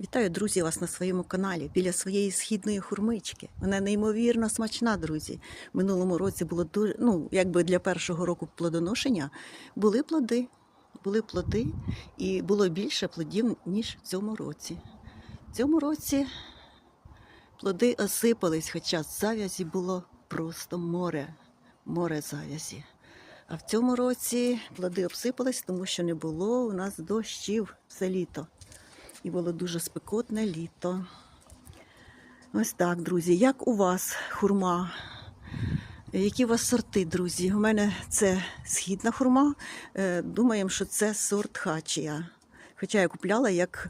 Вітаю, друзі, вас на своєму каналі біля своєї східної хурмички. Вона неймовірно смачна, друзі. Минулому році було дуже, ну, якби для першого року плодоношення були плоди. Були плоди, і було більше плодів, ніж в цьому році. В цьому році плоди осипались, хоча завязі було просто море, море завязі. А в цьому році плоди обсипались, тому що не було у нас дощів все літо. І було дуже спекотне літо. Ось так, друзі. Як у вас хурма? Які у вас сорти, друзі? У мене це східна хурма. Е, Думаємо, що це сорт хачія. Хоча я купляла як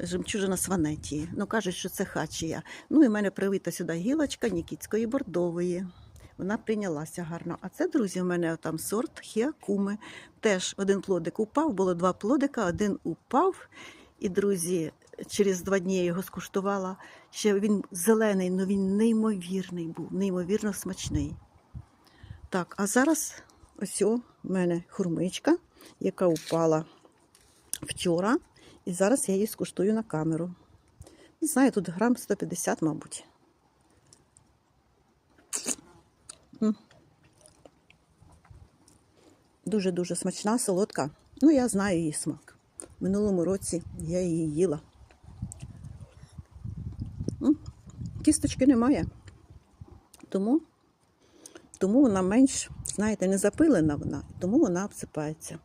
жемчужина сванетії. Ну, кажуть, що це хачія. Ну і в мене привита сюди гілочка Нікітської бордової. Вона прийнялася гарно. А це, друзі, у мене там сорт хіакуми. Теж один плодик упав, було два плодика, один упав. І, друзі, через два дні я його скуштувала. Ще він зелений, але він неймовірний був, неймовірно смачний. Так, а зараз ось у мене хурмичка, яка упала вчора. І зараз я її скуштую на камеру. Не знаю, тут грам 150, мабуть. Дуже-дуже смачна, солодка. Ну, я знаю її смак. Минулому році я її їла. Кісточки немає. Тому, тому вона менш, знаєте, не запилена вона, тому вона обсипається.